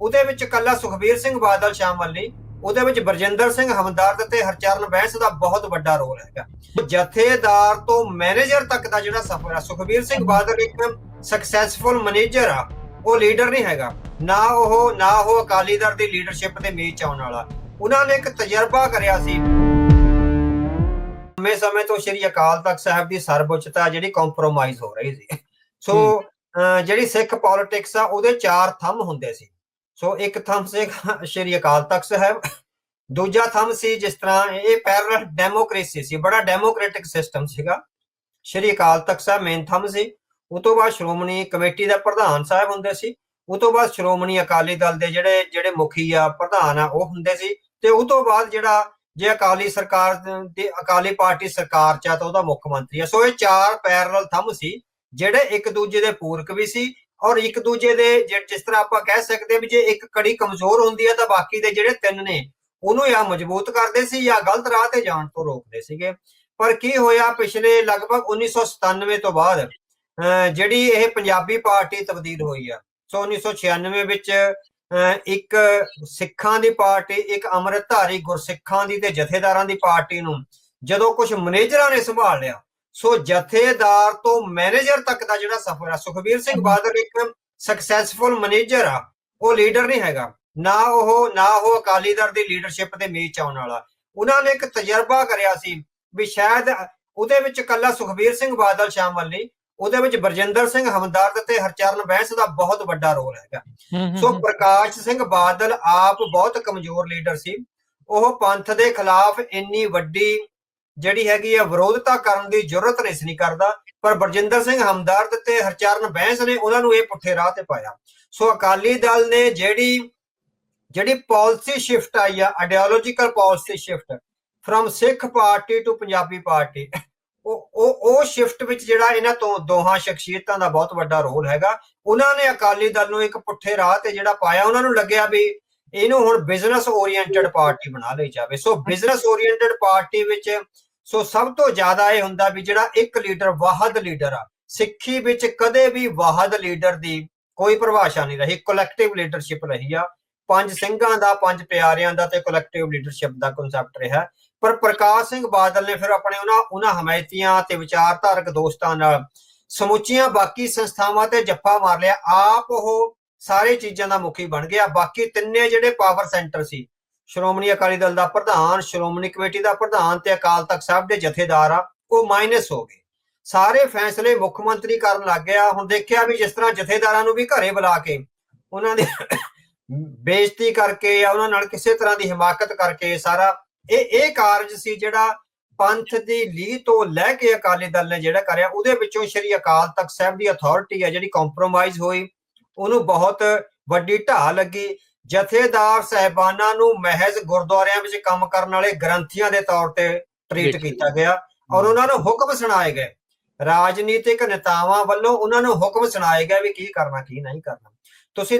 ਉਹਦੇ ਵਿੱਚ ਕੱਲਾ ਸੁਖਬੀਰ ਸਿੰਘ ਬਾਦਲ ਸ਼ਾਮਲ ਨਹੀਂ ਉਹਦੇ ਵਿੱਚ ਬਰਜਿੰਦਰ ਸਿੰਘ ਹਮਦਰਦ ਤੇ ਹਰਚਰਨ ਬੈਂਸ ਦਾ ਬਹੁਤ ਵੱਡਾ ਰੋਲ ਹੈਗਾ। ਜਥੇਦਾਰ ਤੋਂ ਮੈਨੇਜਰ ਤੱਕ ਦਾ ਜਿਹੜਾ ਸਫ਼ਰ ਹੈ ਸੁਖਬੀਰ ਸਿੰਘ ਬਾਦਲ ਇੱਕ ਸਕਸੈਸਫੁਲ ਮੈਨੇਜਰ ਆ ਉਹ ਲੀਡਰ ਨਹੀਂ ਹੈਗਾ। ਨਾ ਉਹ ਨਾ ਉਹ ਅਕਾਲੀ ਦਲ ਦੀ ਲੀਡਰਸ਼ਿਪ ਦੇ ਮੇਚ ਆਉਣ ਵਾਲਾ। ਉਹਨਾਂ ਨੇ ਇੱਕ ਤਜਰਬਾ ਕਰਿਆ ਸੀ। ਲੰਮੇ ਸਮੇਂ ਤੋਂ ਸ਼੍ਰੀ ਅਕਾਲ ਤਖਤ ਸਾਹਿਬ ਦੀ ਸਰਵਉੱਚਤਾ ਜਿਹੜੀ ਕੰਪਰੋਮਾਈਜ਼ ਹੋ ਰਹੀ ਸੀ। ਸੋ ਜਿਹੜੀ ਸਿੱਖ ਪੋਲਿਟਿਕਸ ਆ ਉਹਦੇ ਚਾਰ ਥੰਮ ਹੁੰਦੇ ਸੀ। ਸੋ ਇੱਕ ਥੰਮ ਸੀ ਸ਼੍ਰੀ ਅਕਾਲ ਤਖਤ ਸਾਹਿਬ। ਦੂਜਾ ਥੰਮ ਸੀ ਜਿਸ ਤਰ੍ਹਾਂ ਇਹ ਪੈਰਲਲ ਡੈਮੋਕ੍ਰੇਸੀ ਸੀ, ਬੜਾ ਡੈਮੋਕ੍ਰੈਟਿਕ ਸਿਸਟਮ ਸੀਗਾ। ਸ਼੍ਰੀ ਅਕਾਲ ਤਖਤ ਸਾਹਿਬ ਮੇਨ ਥੰਮ ਸੀ। ਉਹ ਤੋਂ ਬਾਅਦ ਸ਼੍ਰੋਮਣੀ ਕਮੇਟੀ ਦਾ ਪ੍ਰਧਾਨ ਸਾਹਿਬ ਹੁੰਦੇ ਸੀ। ਉਹ ਤੋਂ ਬਾਅਦ ਸ਼੍ਰੋਮਣੀ ਅਕਾਲੀ ਦਲ ਦੇ ਜਿਹੜੇ ਜਿਹੜੇ ਮੁਖੀ ਆ, ਪ੍ਰਧਾਨ ਆ, ਉਹ ਹੁੰਦੇ ਸੀ। ਤੇ ਉਹ ਤੋਂ ਬਾਅਦ ਜਿਹੜਾ ਜੇ ਅਕਾਲੀ ਸਰਕਾਰ ਦੀ, ਅਕਾਲੀ ਪਾਰਟੀ ਸਰਕਾਰ ਚ ਆ, ਤਾਂ ਉਹਦਾ ਮੁੱਖ ਮੰਤਰੀ ਆ। ਸੋ ਇਹ ਚਾਰ ਪੈਰਲਲ ਥੰਮ ਸੀ, ਜਿਹੜੇ ਇੱਕ ਦੂਜੇ ਦੇ ਪੂਰਕ ਵੀ ਸੀ ਔਰ ਇੱਕ ਦੂਜੇ ਦੇ ਜਿਸ ਤਰ੍ਹਾਂ ਆਪਾਂ ਕਹਿ ਸਕਦੇ ਹਾਂ ਵੀ ਜੇ ਇੱਕ ਕੜੀ ਕਮਜ਼ੋਰ ਹੁੰਦੀ ਹੈ ਤਾਂ ਬਾਕੀ ਦੇ ਜਿਹੜੇ ਤਿੰਨ ਨੇ, ਉਹਨੂੰ ਜਾਂ ਮਜ਼ਬੂਤ ਕਰਦੇ ਸੀ ਜਾਂ ਗਲਤ ਰਾਹ ਤੇ ਜਾਣ ਤੋਂ ਰੋਕਦੇ ਸੀਗੇ। ਪਰ ਕੀ ਹੋਇਆ ਪਿਛਲੇ ਲਗਭਗ 1997 ਤੋਂ ਬਾਅਦ, ਅਹ ਜਿਹੜੀ ਇਹ ਪੰਜਾਬੀ ਪਾਰਟੀ ਤਬਦੀਲ ਹੋਈ ਆ, ਸੋ 1996 ਵਿੱਚ, ਅਹ ਇੱਕ ਸਿੱਖਾਂ ਦੀ ਪਾਰਟੀ, ਇੱਕ ਅੰਮ੍ਰਿਤਧਾਰੀ ਗੁਰਸਿੱਖਾਂ ਦੀ ਤੇ ਜਥੇਦਾਰਾਂ ਦੀ ਪਾਰਟੀ ਨੂੰ ਜਦੋਂ ਕੁਝ ਮੈਨੇਜਰਾਂ ਨੇ ਸੰਭਾਲ ਲਿਆ ਸੋ ਜਥੇਦਾਰ ਤੋਂ ਮੈਨੇਜਰ ਤੱਕ ਦਾ ਜਿਹੜਾ ਸਫ਼ਰ ਆ ਸੁਖਬੀਰ ਸਿੰਘ ਬਾਦਲ ਇੱਕ ਸਕਸੈਸਫੁਲ ਮੈਨੇਜਰ ਆ ਉਹ ਲੀਡਰ ਨਹੀਂ ਹੈਗਾ। ਨਾ ਉਹ ਨਾ ਉਹ ਅਕਾਲੀ ਦਲ ਦੀ ਲੀਡਰਸ਼ਿਪ ਦੇ ਮੇਚ ਆਉਣ ਵਾਲਾ। ਉਹਨਾਂ ਨੇ ਇੱਕ ਤਜਰਬਾ ਕਰਿਆ ਸੀ ਵੀ ਸ਼ਾਇਦ ਉਹਦੇ ਵਿੱਚ ਕੱਲਾ ਸੁਖਬੀਰ ਸਿੰਘ ਬਾਦਲ ਸ਼ਾਮਲ ਨਹੀਂ ਉਹਦੇ ਵਿੱਚ ਬਰਜਿੰਦਰ ਸਿੰਘ ਹਮਦਰਦ ਤੇ ਹਰਚਰਨ ਬੈਂਸ ਦਾ ਬਹੁਤ ਵੱਡਾ ਰੋਲ ਹੈਗਾ। ਸੋ ਪ੍ਰਕਾਸ਼ ਸਿੰਘ ਬਾਦਲ ਆਪ ਬਹੁਤ ਕਮਜ਼ੋਰ ਲੀਡਰ ਸੀ। ਉਹ ਪੰਥ ਦੇ ਖਿਲਾਫ ਇੰਨੀ ਵੱਡੀ ਜਿਹੜੀ ਹੈਗੀ ਆ ਵਿਰੋਧਤਾ ਕਰਨ ਦੀ ਜ਼ਰੂਰਤ ਨਹੀਂ ਸੀ ਕਰਦਾ, ਪਰ ਬਰਜਿੰਦਰ ਸਿੰਘ ਹਮਦਰਦ ਤੇ ਹਰਚਰਨ ਬੈਂਸ ਨੇ ਉਹਨਾਂ ਨੂੰ ਇਹ ਪੁੱਠੇ ਰਾਹ ਤੇ ਪਾਇਆ। ਸੋ ਅਕਾਲੀ ਦਲ ਨੇ ਜਿਹੜੀ ਜਿਹੜੀ ਪਾਲਿਸੀ ਸ਼ਿਫਟ ਆਈ ਆ ideological policy shift from Sikh party to Punjabi party ਉਹ ਉਹ ਉਹ ਸ਼ਿਫਟ ਵਿੱਚ ਜਿਹੜਾ ਇਹਨਾਂ ਤੋਂ ਦੋਹਾਂ ਸ਼ਖਸੀਅਤਾਂ ਦਾ ਬਹੁਤ ਵੱਡਾ ਰੋਲ ਹੈਗਾ, ਉਹਨਾਂ ਨੇ ਅਕਾਲੀ ਦਲ ਨੂੰ ਇੱਕ ਪੁੱਠੇ ਰਾਹ ਤੇ ਜਿਹੜਾ ਪਾਇਆ, ਉਹਨਾਂ ਨੂੰ ਲੱਗਿਆ ਵੀ ਇਹਨੂੰ ਹੁਣ ਬਿਜ਼ਨਸ ਓਰੀਐਂਟਡ ਪਾਰਟੀ ਬਣਾ ਲਈ ਜਾਵੇ। ਸੋ ਬਿਜ਼ਨਸ ਓਰੀਐਂਟਡ ਪਾਰਟੀ ਵਿੱਚ ਸੋ ਸਭ ਤੋਂ ਜ਼ਿਆਦਾ ਇਹ ਹੁੰਦਾ ਵੀ ਜਿਹੜਾ ਇੱਕ ਲੀਡਰ ਵਾਹਦ ਲੀਡਰ ਆ, ਸਿੱਖੀ ਵਿੱਚ ਕਦੇ ਵੀ ਵਾਹਦ ਲੀਡਰ ਦੀ ਕੋਈ ਪਰਿਭਾਸ਼ਾ ਨਹੀਂ ਰਹੀ ਕਲੈਕਟਿਵ ਲੀਡਰਸ਼ਿਪ ਰਹੀ ਆ। ਪੰਜ ਸਿੰਘਾਂ ਦਾ, ਪੰਜ ਪਿਆਰਿਆਂ ਦਾ ਤੇ ਕਲੈਕਟਿਵ ਲੀਡਰਸ਼ਿਪ ਦਾ ਕਨਸੈਪਟ ਰਿਹਾ। ਪਰ ਪ੍ਰਕਾਸ਼ ਸਿੰਘ ਬਾਦਲ ਨੇ ਫਿਰ ਆਪਣੇ ਉਹਨਾਂ ਉਹਨਾਂ ਹਮਾਇਤੀਆਂ ਤੇ ਵਿਚਾਰਧਾਰਕ ਦੋਸਤਾਂ ਨਾਲ ਸਮੁੱਚੀਆਂ ਬਾਕੀ ਸੰਸਥਾਵਾਂ ਤੇ ਜੱਫਾ ਮਾਰ ਲਿਆ। ਆਪ ਉਹ ਸਾਰੇ ਚੀਜ਼ਾਂ ਦਾ ਮੁਖੀ ਬਣ ਗਿਆ। ਬਾਕੀ ਤਿੰਨੇ ਜਿਹੜੇ ਪਾਵਰ ਸੈਂਟਰ ਸੀ, ਸ਼੍ਰੋਮਣੀ ਅਕਾਲੀ ਦਲ ਦਾ ਪ੍ਰਧਾਨ, ਸ਼੍ਰੋਮਣੀ ਕਮੇਟੀ ਦਾ ਪ੍ਰਧਾਨ ਤੇ ਅਕਾਲ ਤਖਤ ਸਾਹਿਬ ਦੇ ਜਥੇਦਾਰ ਆ, ਉਹ ਮਾਈਨਸ ਹੋ ਗਏ। ਸਾਰੇ ਫੈਸਲੇ ਮੁੱਖ ਮੰਤਰੀ ਕਰਨ ਲੱਗ ਗਿਆ। ਹੁਣ ਦੇਖਿਆ ਵੀ ਜਿਸ ਤਰ੍ਹਾਂ ਜਥੇਦਾਰਾਂ ਨੂੰ ਵੀ ਘਰੇ ਬੁਲਾ ਕੇ, ਉਹਨਾਂ ਦੇ ਬੇਇੱਜ਼ਤੀ ਕਰਕੇ ਜਾਂ ਉਹਨਾਂ ਨਾਲ ਕਿਸੇ ਤਰ੍ਹਾਂ ਦੀ ਹਿਮਾਕਤ ਕਰਕੇ ਸਾਰਾ, ਇਹ ਇਹ ਕਾਰਜ ਸੀ ਜਿਹੜਾ ਪੰਥ ਦੀ ਲੀਹ ਤੋਂ ਲੈ ਕੇ ਅਕਾਲੀ ਦਲ ਨੇ ਜਿਹੜਾ ਕਰਿਆ, ਉਹਦੇ ਵਿੱਚੋਂ ਸ਼੍ਰੀ ਅਕਾਲ ਤਖਤ ਸਾਹਿਬ ਦੀ ਅਥਾਰਟੀ ਹੈ ਜਿਹੜੀ ਕੰਪਰੋਮਾਈਜ਼ ਹੋਈ। ਉਹਨੂੰ ਬਹੁਤ ਵੱਡੀ ਢਾਹ ਲੱਗੀ। ਜਥੇਦਾਰ ਸਹਿਬਾਨਾਂ ਨੂੰ ਮਹਿਜ਼ ਗੁਰਦੁਆਰਿਆਂ ਵਿੱਚ ਕੰਮ ਕਰਨ ਵਾਲੇ ਗ੍ਰੰਥੀਆਂ ਦੇ ਤੌਰ ਤੇ ਟ੍ਰੀਟ ਕੀਤਾ ਗਿਆ ਔਰ ਉਹਨਾਂ ਨੂੰ ਹੁਕਮ ਸੁਣਾਏ ਗਏ। ਰਾਜਨੀਤਿਕ ਨੇਤਾਵਾਂ ਵੱਲੋਂ ਉਹਨਾਂ ਨੂੰ ਹੁਕਮ ਸੁਣਾਏ ਗਏ ਵੀ ਕੀ ਕਰਨਾ ਕੀ ਨਹੀਂ ਕਰਨਾ। ਤੁਸੀਂ